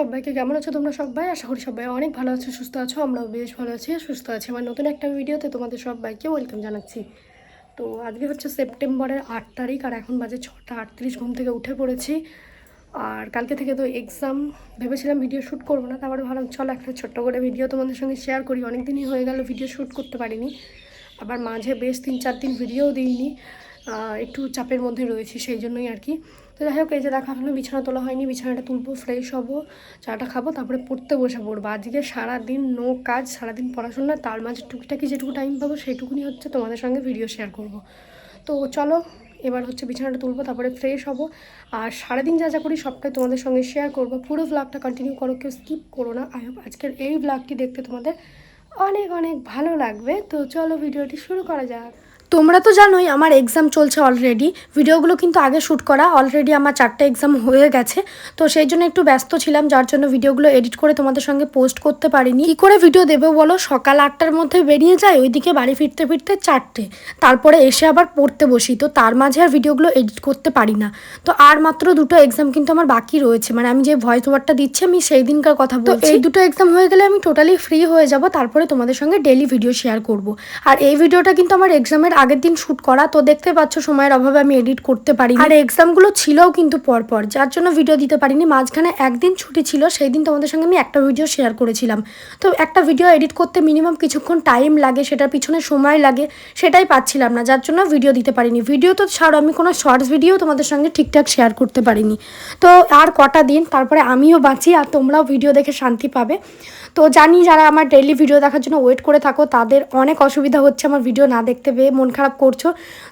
সবাইকে কেমন আছো তোমরা সবাই? আশা করি সবাই অনেক ভালো আছো, সুস্থ আছো, আমরাও বেশ ভালো আছি, সুস্থ আছি। আমার নতুন একটা ভিডিওতে তোমাদের সবাইকে ওয়েলকাম জানাচ্ছি। তো আজকে হচ্ছে সেপ্টেম্বরের আট তারিখ আর এখন বাজে ছটা আটত্রিশ, ঘুম থেকে উঠে পড়েছি। আর কালকে থেকে তো এক্সাম ভেবেছিলাম ভিডিও শ্যুট করব না তারপরে ভাবলাম চলো একটা ছোট্ট করে ভিডিও তোমাদের সঙ্গে শেয়ার করি। অনেক দিনই হয়ে গেল ভিডিও শ্যুট করতে পারিনি। আবার মাঝে বেশ তিন চার দিন ভিডিও দিইনি। একটু চাপের মধ্যে রয়েছি, সেই জন্যই আর কি। তো যাই হোক, এই যে দেখা হলো বিছানা তোলা হয়নি, বিছানাটা তুলবো ফ্রেশ হব, চাটা খাব, তারপরে পড়তে বসে পড়ব। আজকে সারাদিন নো কাজ, সারাদিন পড়াশোনা তার মাঝে টুকিটাকি যেটুকু টাইম পাবো, সেইটুকুনি হচ্ছে তোমাদের সঙ্গে ভিডিও শেয়ার করব। তো চলো, এবার হচ্ছে বিছানাটা তুলবো, তারপরে ফ্রেশ হব। আর সারাদিন যা যা করি, সবটাই তোমাদের সঙ্গে শেয়ার করব। পুরো ব্লগটা কন্টিনিউ করো, কেউ স্কিপ করো না। আই হোপ আজকের এই ব্লগটি দেখতে তোমাদের অনেক অনেক ভালো লাগবে। তো চলো ভিডিওটি শুরু করা যাক। তোমরা তো জানোই আমার এক্সাম চলছে অলরেডি ভিডিওগুলো কিন্তু আগে শ্যুট করা। অলরেডি আমার চারটে এক্সাম হয়ে গেছে। তো সেই জন্য একটু ব্যস্ত ছিলাম যার জন্য ভিডিওগুলো এডিট করে তোমাদের সঙ্গে পোস্ট করতে পারিনি। কী করে ভিডিও দেবে বলো? সকাল আটটার মধ্যে বেরিয়ে যায় ওইদিকে বাড়ি ফিরতে ফিরতে চারটে। তারপরে এসে আবার পড়তে বসি। তো তার মাঝে আর ভিডিওগুলো এডিট করতে পারি না। তো আর মাত্র দুটো এক্সাম কিন্তু আমার বাকি রয়েছে। মানে আমি যে ভয়েস ওভারটা দিচ্ছি আমি সেই দিনকার কথা বলছি। এই দুটো এক্সাম হয়ে গেলে আমি টোটালি ফ্রি হয়ে যাব। তারপরে তোমাদের সঙ্গে ডেলি ভিডিও শেয়ার করব। আর এই ভিডিওটা কিন্তু আমার এক্সামের আগের দিন শ্যুট করা, তো দেখতে পাচ্ছ সময়ের অভাবে আমি এডিট করতে পারি আর এক্সামগুলো ছিলও কিন্তু পরপর, যার জন্য ভিডিও দিতে পারিনি। মাঝখানে একদিন ছুটি ছিল সেই দিন তোমাদের সঙ্গে আমি একটা ভিডিও শেয়ার করেছিলাম। তো একটা ভিডিও এডিট করতে মিনিমাম কিছুক্ষণ টাইম লাগে, সেটার পিছনে সময় লাগে, সেটাই পাচ্ছিলাম না, যার জন্য ভিডিও দিতে পারিনি। ভিডিও তো ছাড়ো, আমি কোনো শর্টস ভিডিও তোমাদের সঙ্গে ঠিকঠাক শেয়ার করতে পারিনি। তো আর কটা দিন, তারপরে আমিও বাঁচি, আর তোমরাও ভিডিও দেখে শান্তি পাবে। তো জানি যারা আমার ডেইলি ভিডিও দেখার জন্য ওয়েট করে থাকো, তাদের অনেক অসুবিধা হচ্ছে, আমার ভিডিও না দেখতে পেয়ে। মন খারাপ করছ।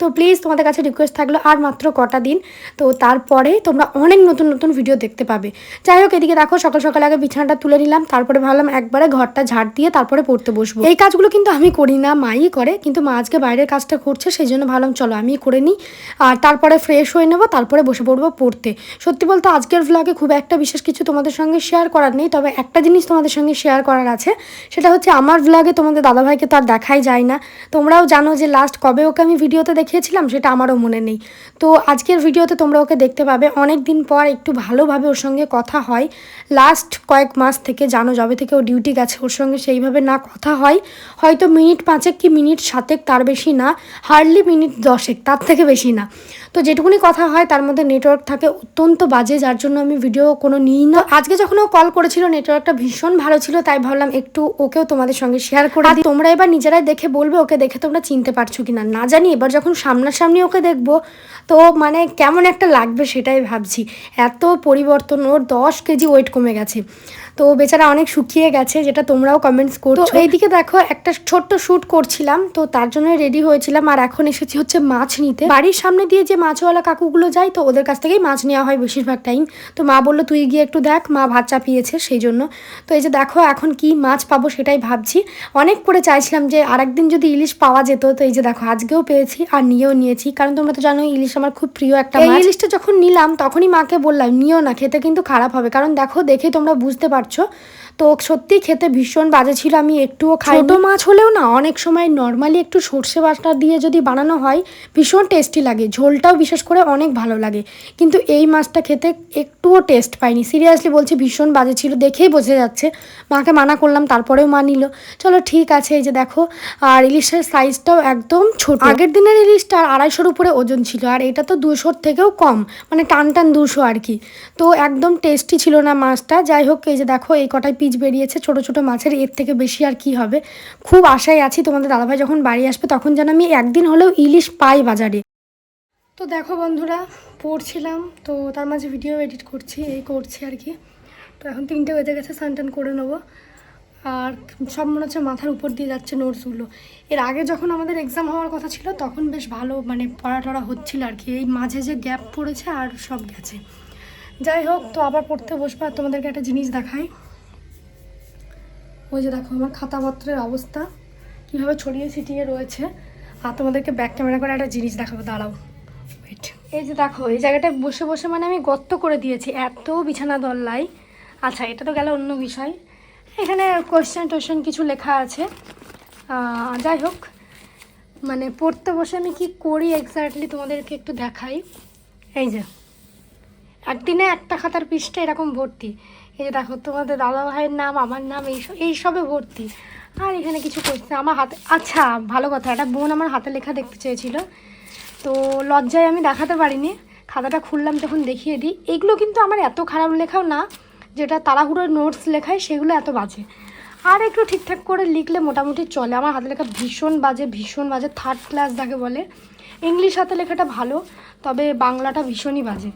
তো প্লিজ তোমাদের কাছে রিকোয়েস্ট থাকল আর মাত্র কটা দিন। তো তারপরে তোমরা অনেক নতুন নতুন ভিডিও দেখতে পাবে। যাই হোক, এদিকে দেখো, সকাল সকাল আগে বিছানাটা তুলে নিলাম। তারপরে ভাবলাম একবারে ঘরটা ঝাড় দিয়ে তারপরে পড়তে বসবো। এই কাজগুলো কিন্তু আমি করি না, মাই করে। কিন্তু মা আজকে বাইরের কাজটা করছে, সেই জন্য ভাবলাম চলো আমি করে নিই। আর তারপরে ফ্রেশ হয়ে নেব, তারপরে বসে পড়ব পড়তে। সত্যি বলতে আজকের ভ্লগে খুব একটা বিশেষ কিছু তোমাদের সঙ্গে শেয়ার করার নেই, তবে একটা জিনিস তোমাদের সঙ্গে শেয়ার করার আছে। সেটা হচ্ছে আমার ভ্লগে তোমাদের দাদাভাইকে তো আর দেখাই যায় না। তোমরাও জানো যে লাস্ট কবে ওকে আমি ভিডিওতে দেখিয়েছিলাম সেটা আমারও মনে নেই। তো আজকের ভিডিওতে তোমরা ওকে দেখতে পাবে। অনেক দিন পর একটু ভালোভাবে ওর সঙ্গে কথা হয়। লাস্ট কয়েক মাস থেকে জানো, যবে থেকে ও ডিউটি গেছে, ওর সঙ্গে সেইভাবে না কথা হয়। হয়তো মিনিট পাঁচেক কি মিনিট সাতেক তার বেশি না হার্ডলি মিনিট দশেক, তার থেকে বেশি না। তো যেটুকুনি কথা হয় তার মধ্যে নেটওয়ার্ক থাকে অত্যন্ত বাজে যার জন্য আমি ভিডিও কোনো নিই না। আজকে যখন ও কল করেছিল নেটওয়ার্কটা ভীষণ ভালো ছিল তাই ভাবলাম একটু ওকেও তোমাদের সঙ্গে শেয়ার করে দিই। তোমরা এবার নিজেরাই দেখে বলবে ওকে দেখে তোমরা চিনতে পারছ কিনা। না জানি এবার যখন সামনাসামনি ওকে দেখব তো মানে কেমন একটা লাগবে সেটাই ভাবছি। এত পরিবর্তন ওর দশ কেজি ওয়েট কমে গেছে। তো বেচারা অনেক শুকিয়ে গেছে যেটা তোমরাও কমেন্টস করছ। এইদিকে দেখো একটা ছোট্ট শ্যুট করছিলাম তো তার জন্য রেডি হয়েছিলাম আর এখন এসেছি হচ্ছে মাছ নিতে। বাড়ির সামনে দিয়ে যে মাছওয়ালা কাকুগুলো যায় তো ওদের কাছ থেকেই মাছ নেওয়া হয় বেশিরভাগ টাইম তো মা বলল তুই গিয়ে একটু দেখ মা ভাত চাপিয়েছে সেই জন্য। তো এই যে দেখো এখন কি মাছ পাবো সেটাই ভাবছি। অনেক করে চাইছিলাম যে আরেকদিন যদি ইলিশ পাওয়া যেত তো এই যে দেখো আজকেও পেয়েছি আর নিয়েও নিয়েছি। কারণ তোমরা তো জানো ইলিশ আমার খুব প্রিয় একটা ইলিশটা যখন নিলাম তখনই মাকে বললাম নিও না খেতে কিন্তু খারাপ হবে। কারণ দেখো দেখে তোমরা বুঝতে পারছ তো সত্যি খেতে ভীষণ বাজে ছিল, আমি একটুও খাই ছোটো মাছ হলেও না, অনেক সময় নর্মালি একটু সর্ষে বাটা দিয়ে যদি বানানো হয়, ভীষণ টেস্টি লাগে, ঝোলটাও বিশেষ করে অনেক ভালো লাগে। কিন্তু এই মাছটা খেতে একটুও টেস্ট পাইনি। সিরিয়াসলি বলছি, ভীষণ বাজে ছিল, দেখেই বোঝা যাচ্ছে। মাকে মানা করলাম, তারপরেও মা নিল। চলো ঠিক আছে, এই যে দেখো, আর ইলিশের সাইজটাও একদম ছোট। আগের দিনের ইলিশটা আড়াইশোর উপরে ওজন ছিল, আর এটা তো দুশোর থেকেও কম মানে টান টান দুশো আর কি। তো একদম টেস্টি ছিল না মাছটা। যাই হোক, এই যে দেখো, এই কটাই পিচ বেরিয়েছে ছোট ছোট মাছের, এর থেকে বেশি আর কি হবে? খুব আশায় আছি তোমাদের দাদাভাই যখন বাড়ি আসবে তখন যেন আমি একদিন হলেও ইলিশ পাই বাজারে। তো দেখো বন্ধুরা, পড়ছিলাম, তো তার মাঝে ভিডিও এডিট করছি, এই করছি আর কি। তো এখন তিনটে বেজে গেছে, স্নান টান করে নেব। আর সব মনে হচ্ছে মাথার উপর দিয়ে যাচ্ছে নোটসগুলো। এর আগে যখন আমাদের এক্সাম হওয়ার কথা ছিল, তখন বেশ ভালো মানে পড়া টড়া হচ্ছিল আর কি। এই মাঝে যে গ্যাপ পড়েছে আর সব গেছে। যাই হোক, তো আবার পড়তে বসবো আর তোমাদেরকে একটা জিনিস দেখাই। ওই যে দেখো আমার খাতাপত্রের অবস্থা, কীভাবে ছড়িয়ে ছিটিয়ে রয়েছে। আর তোমাদেরকে ব্যাক ক্যামেরা করে একটা জিনিস দেখাবো, দাঁড়াও। এই যে দেখো, এই জায়গাটায় বসে বসে মানে আমি গর্ত করে দিয়েছি, এত বিছানা দল্লাই আচ্ছা এটা তো গেল অন্য বিষয়। এখানে কোয়েশ্চেন টোয়েশ্চেন কিছু লেখা আছে। যাই হোক মানে পড়তে বসে আমি কি করি এক্স্যাক্টলি তোমাদেরকে একটু দেখাই। এই যে, একদিনে একটা খাতার পৃষ্ঠা এরকম ভর্তি। এই যে দেখো, তোমাদের দাদা ভাইয়ের নাম, আমার নাম এইসব এইসবে ভর্তি। আর এখানে কিছু করছে আমার হাতে আচ্ছা ভালো কথা, একটা বোন আমার হাতে লেখা দেখতে চেয়েছিল। তো লজ্জায় আমি দেখাতে পারিনি, খাতাটা খুললাম তখন দেখিয়ে দিই। এগুলো কিন্তু আমার এত খারাপ লেখাও না, যেটা তাড়াহুড়োর নোটস লেখায়, সেগুলো এত বাজে। আর একটু ঠিকঠাক করে লিখলে মোটামুটি চলে। আমার হাতে লেখা ভীষণ বাজে ভীষণ বাজে থার্ড ক্লাস যাকে বলে। ইংলিশ হাতে লেখাটা ভালো, তবে বাংলাটা ভীষণই বাজে।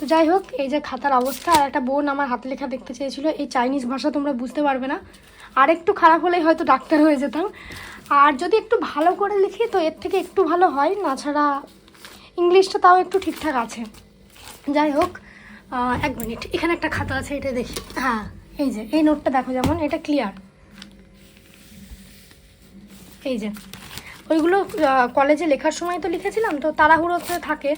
তো যাই হোক, এই যে খাতার অবস্থা, আর একটা বোন আমার হাতে লেখা দেখতে চেয়েছিল, এই চাইনিজ ভাষা তোমরা বুঝতে পারবে না। আর একটু খারাপ হলেই হয়তো ডাক্তার হয়ে যেতাম। আর যদি একটু ভালো করে লিখি, তো এর থেকে একটু ভালো হয়। না ছাড়া ইংলিশটা তাও একটু ঠিকঠাক আছে। যাই হোক এক মিনিট, এখানে একটা খাতা আছে, এটা দেখি। হ্যাঁ এই যে, এই নোটটা দেখো যেমন, এটা ক্লিয়ার এই যে ওইগুলো কলেজে লেখার সময় তো লিখেছিলাম, তো তাড়াহুড়োতে থাকে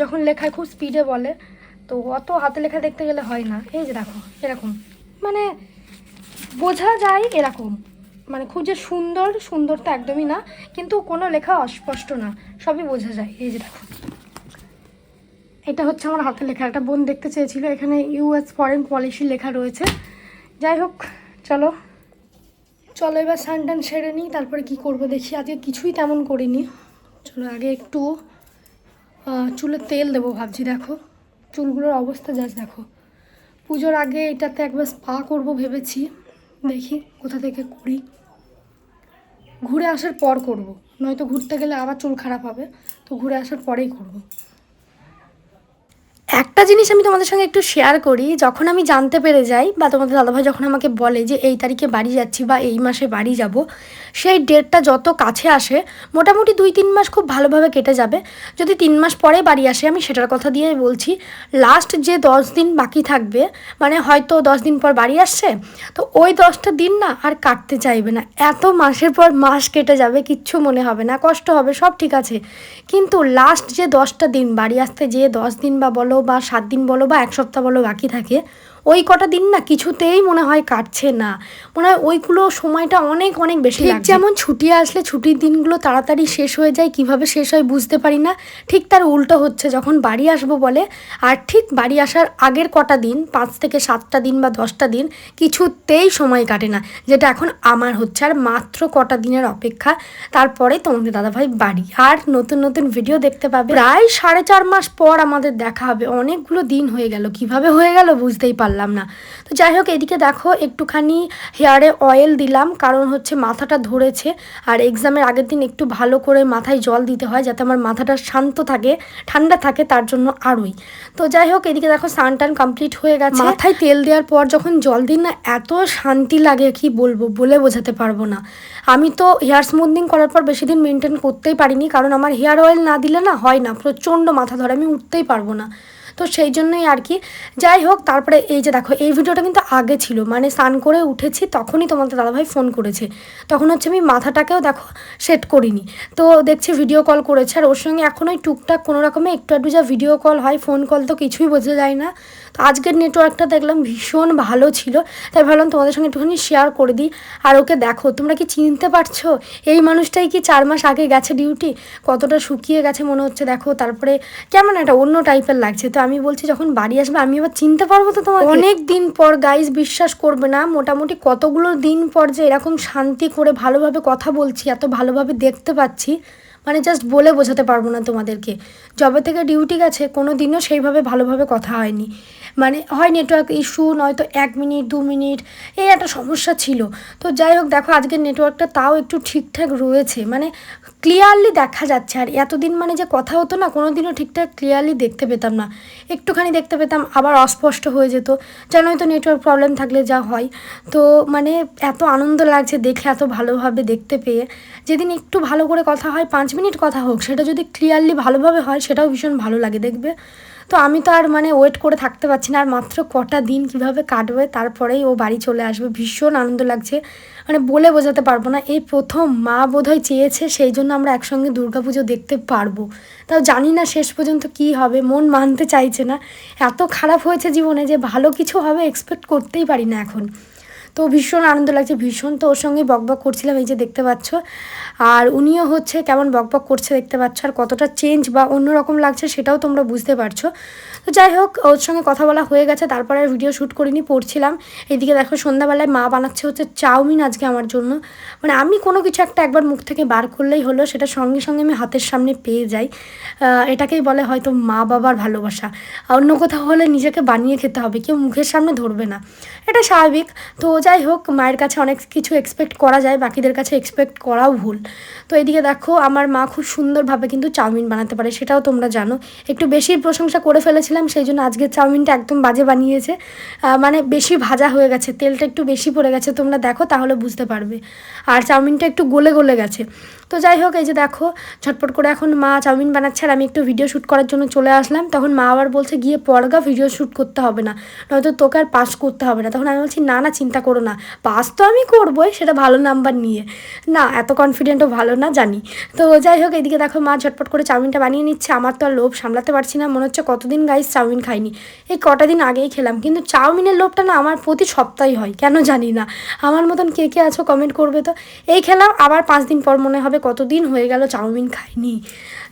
যখন লেখায় খুব স্পিডে বলে, তো অত হাতে লেখা দেখতে গেলে হয় না। এই যে দেখো, এরকম। মানে বোঝা যায় এরকম। মানে খুব যে সুন্দর সুন্দর তো একদমই না, কিন্তু কোনো লেখা অস্পষ্ট না, সবই বোঝা যায়। এই যে দেখো। এটা হচ্ছে আমার হাতে লেখা। একটা বোন দেখতে চেয়েছিল, এখানে ইউএস ফরেন পলিসি লেখা রয়েছে। যাই হোক, চলো। চলো এবার স্নান টান সেরে নিই, তারপরে কি করব দেখি। আজকে কিছুই তেমন করিনি। চলো আগে একটু চুলে তেল দেবো ভাবছি, দেখো। চুলগুলোর অবস্থা যাস দেখো। পুজোর আগে এটাতে একবার স্পা করব ভেবেছি। দেখি কোথা থেকে করি। ঘুরে আসার পর করব। নয়তো ঘুরতে গেলে আবার চুল খারাপ হবে, তো ঘুরে আসার পরেই করব। একটা জিনিস আমি তোমাদের সঙ্গে একটু শেয়ার করি, যখন আমি জানতে পেরে যাই বা তোমাদের দাদাভাই যখন আমাকে বলে যে এই তারিখে বাড়ি যাচ্ছি বা এই মাসে বাড়ি যাব, সেই ডেটটা যত কাছে আসে, মোটামুটি দুই তিন মাস খুব ভালোভাবে কেটে যাবে। যদি তিন মাস পরে বাড়ি আসে, আমি সেটার কথা দিয়ে বলছি লাস্ট যে দশ দিন বাকি থাকবে মানে হয়তো দশ দিন পর বাড়ি আসছে, তো ওই দশটা দিন না আর কাটতে চাইবে না। এত মাসের পর মাস কেটে যাবে, কিচ্ছু মনে হবে না, কষ্ট হবে, সব ঠিক আছে। কিন্তু লাস্ট যে দশটা দিন, বাড়ি আসতে যে দশ দিন বা বলো বা সাত দিন বলো বা এক সপ্তাহ বলো বাকি থাকে ওই কটা দিন না কিছুতেই মনে হয় কাটছে না। মনে হয় ওইগুলো সময়টা অনেক অনেক বেশি ঠিক যেমন ছুটি আসলে ছুটির দিনগুলো তাড়াতাড়ি শেষ হয়ে যায় কীভাবে শেষ হয় বুঝতে পারি না। ঠিক তার উল্টো হচ্ছে যখন বাড়ি আসব বলে আর ঠিক বাড়ি আসার আগের কটা দিন পাঁচ থেকে সাতটা দিন বা দশটা দিন কিছুতেই সময় কাটে না। যেটা এখন আমার হচ্ছে আর মাত্র কটা দিনের অপেক্ষা। তারপরে তোমাদের দাদাভাই বাড়ি। আর নতুন নতুন ভিডিও দেখতে পাবে। প্রায় সাড়ে চার মাস পর আমাদের দেখা হবে। অনেকগুলো দিন হয়ে গেল। কীভাবে হয়ে গেল বুঝতেই পারলাম না। তো যাই হোক, এদিকে দেখো একটুখানি হেয়ারে অয়েল দিলাম, কারণ হচ্ছে মাথাটা ধরেছে। আর এক্সামের আগের দিন একটু ভালো করে মাথায় জল দিতে হয়, যাতে আমার মাথাটা শান্ত থাকে, ঠান্ডা থাকে, তার জন্য আরোই। তো যাই হোক, এদিকে দেখো স্নান টান কমপ্লিট হয়ে গেছে। মাথায় তেল দেওয়ার পর যখন জল দিন না, এত শান্তি লাগে, কি বলব, বলে বোঝাতে পারব না। আমি তো হেয়ার স্মুথনিং করার পর বেশি দিন মেনটেন করতেই পারিনি, কারণ আমার হেয়ার অয়েল না দিলে না হয় না, প্রচণ্ড মাথা ধরে, আমি উঠতেই পারব না। তো সেই জন্যই আর কি। যাই হোক, তারপরে এই যে দেখো, এই ভিডিওটা কিন্তু আগে ছিল। মানে স্নান করে উঠেছি, তখনই তোমাদের দাদাভাই ফোন করেছে। তখন হচ্ছে আমি মাথাটাকেও দেখো সেট করিনি। তো দেখছি ভিডিও কল করেছে। আর ওর সঙ্গে এখন ওই টুকটাক কোনো রকমে একটু একটু যা ভিডিও কল হয় ফোন কল তো কিছুই বোঝা যায় না। তো আজকের নেটওয়ার্কটা দেখলাম ভীষণ ভালো ছিল। তাই ভাবলাম তোমাদের সঙ্গে একটুখানি শেয়ার করে দিই আর ওকে দেখো, তোমরা কি চিনতে পারছ? এই মানুষটাই কি চার মাস আগে গেছে ডিউটি কতটা শুকিয়ে গেছে মনে হচ্ছে, দেখো। তারপরে কেমন একটা অন্য টাইপের লাগছে। তো আমি বলছি, যখন বাড়ি আসবে, আমি আবার চিনতে পারব তো তোমার অনেক দিন পর গাইজ বিশ্বাস করবে না। মোটামুটি কতগুলো দিন পর যে এরকম শান্তি করে ভালোভাবে কথা বলছি, এত ভালোভাবে দেখতে পাচ্ছি। মানে জাস্ট বলে বোঝাতে পারব না তোমাদেরকে। জবে থেকে ডিউটি গেছে কোনো দিনও সেইভাবে ভালোভাবে কথা হয়নি। মানে হয় নেটওয়ার্ক ইস্যু নয়তো এক মিনিট, দু মিনিট, এই একটা সমস্যা ছিল। তো যাই হোক, দেখো আজকের নেটওয়ার্কটা তাও একটু ঠিকঠাক রয়েছে। মানে ক্লিয়ারলি দেখা যাচ্ছে। আর এতদিন মানে যে কথা হতো না কোনো দিনও ঠিকঠাক ক্লিয়ারলি দেখতে পেতাম না। একটুখানি দেখতে পেতাম, আবার অস্পষ্ট হয়ে যেত। জানোই তো নেটওয়ার্ক প্রবলেম থাকলে যা হয়। তো মানে এত আনন্দ লাগছে দেখে, এত ভালোভাবে দেখতে পেয়ে। যেদিন একটু ভালো করে কথা হয়, পাঁচ মিনিট কথা হোক, সেটা যদি ক্লিয়ারলি ভালোভাবে হয়, সেটাও ভীষণ ভালো লাগে, দেখবে? তো আমি তো আর মানে ওয়েট করে থাকতে পারছি না, আর মাত্র কটা দিন কীভাবে কাটবে তারপরেই ও বাড়ি চলে আসবে। ভীষণ আনন্দ লাগছে। মানে বলে বোঝাতে পারব না, এই প্রথম মা বোধহয় চেয়েছে সেই জন্য আমরা একসঙ্গে দুর্গাপুজো দেখতে পারব। তাও জানি না শেষ পর্যন্ত কি হবে, মন মানতে চাইছে না। এত খারাপ হয়েছে জীবনে যে ভালো কিছু হবে এক্সপেক্ট করতেই পারি না এখন। তো ভীষণ আনন্দ লাগছে, ভীষণ তো ওর সঙ্গে বকবক করছিলাম, এই যে দেখতে পাচ্ছ। আর উনিও হচ্ছে কেমন বকবক করছে দেখতে পাচ্ছ, আর কতটা চেঞ্জ বা অন্যরকম লাগছে সেটাও তোমরা বুঝতে পারছ। তো যাই হোক, ওর সঙ্গে কথা বলা হয়ে গেছে, তারপরে আর ভিডিও শ্যুট করিনি, পড়ছিলাম। এদিকে দেখো সন্ধ্যাবেলায় মা বানাচ্ছে হচ্ছে চাউমিন আজকে আমার জন্য। মানে আমি কোনো কিছু একটা একবার মুখ থেকে বার করলেই হলো, সেটা সঙ্গে সঙ্গে আমি হাতের সামনে পেয়ে যাই। এটাকেই বলে হয়তো মা বাবার ভালোবাসা। অন্য কোথাও হলে নিজেকে বানিয়ে খেতে হবে, কেউ মুখের সামনে ধরবে না। এটা স্বাভাবিক। তো যাই হোক, মায়ের কাছে অনেক কিছু এক্সপেক্ট করা যায়, বাকিদের কাছে এক্সপেক্ট করাও ভুল। তো এদিকে দেখো, আমার মা খুব সুন্দরভাবে কিন্তু চাউমিন বানাতে পারে, সেটাও তোমরা জানো। একটু বেশি প্রশংসা করে ফেলেছিলাম, সেই জন্য আজকের চাউমিনটা একদম বাজে বানিয়েছে। মানে বেশি ভাজা হয়ে গেছে, তেলটা একটু বেশি পড়ে গেছে, তোমরা দেখো, তাহলে বুঝতে পারবে। আর চাউমিনটা একটু গলে গলে গেছে। তো যাই হোক, এই যে দেখো, ঝটপট করে এখন মা চাউমিন বানাচ্ছে আর আমি একটু ভিডিও শ্যুট করার জন্য চলে আসলাম। তখন মা আবার বলছে, গিয়ে পড়গা ভিডিও শ্যুট করতে হবে না, নয়তো তোকে আর পাস করতে হবে না। তখন আমি বলছি, না না, চিন্তা করো না পাস তো আমি করবোই, সেটা ভালো নাম্বার নিয়ে। না, এত কনফিডেন্টও ভালো না, জানি। তো যাই হোক, এদিকে দেখো মা ঝটপট করে চাউমিনটা বানিয়ে নিচ্ছে। আমার তো আর লোভ সামলাতে পারছি না, মনে হচ্ছে কতদিন গাইস চাউমিন খাইনি। এই কটা দিন আগেই খেলাম, কিন্তু চাউমিনের লোভটা না আমার প্রতি সপ্তাহে হয়, কেন জানি না। আমার মতন কে কে আছো কমেন্ট করবে তো? এই খেলাম আবার পাঁচ দিন পর মনে হবে কতদিন হয়ে গেল চাউমিন খাইনি?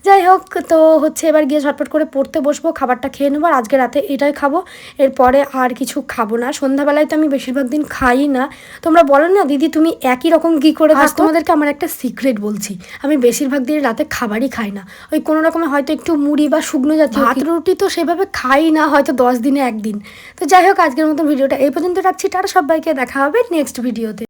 যাই হোক তো হচ্ছে এবার গিয়ে ঝটপট করে পড়তে বসবো খাবারটা খেয়ে নেব আর আজকে রাতে এটাই খাব। এরপরে আর কিছু খাব না। সন্ধ্যাবেলায় তো আমি বেশিরভাগ দিন খাই না। তোমরা বলো না দিদি তুমি একই রকম কী করে আজ তোমাদেরকে আমার একটা সিক্রেট বলছি। আমি বেশিরভাগ দিন রাতে খাবারই খাই না। ওই কোনো রকমে হয়তো একটু মুড়ি বা শুকনো জাতীয় ভাত রুটি তো সেভাবে খাই না হয়তো দশ দিনে একদিন। তো যাই হোক আজকের মতো ভিডিওটা এই পর্যন্ত রাখছি। তারা সবাইকে দেখা হবে নেক্সট ভিডিওতে